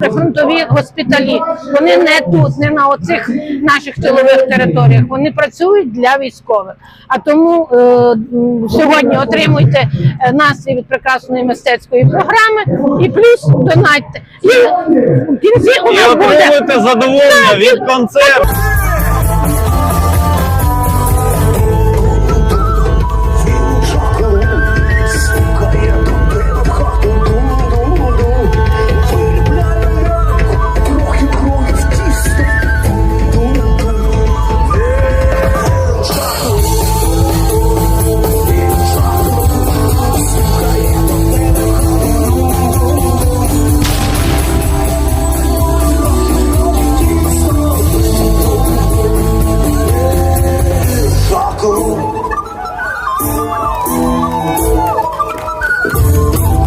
Прифронтові госпіталі вони не тут, не на оцих наших тилових територіях. Вони працюють для військових. А тому е, сьогодні отримуйте е, настрій від прекрасної мистецької програми і плюс донатьте. І в кінці у І нас буде задоволення від концерту. Oh, my God.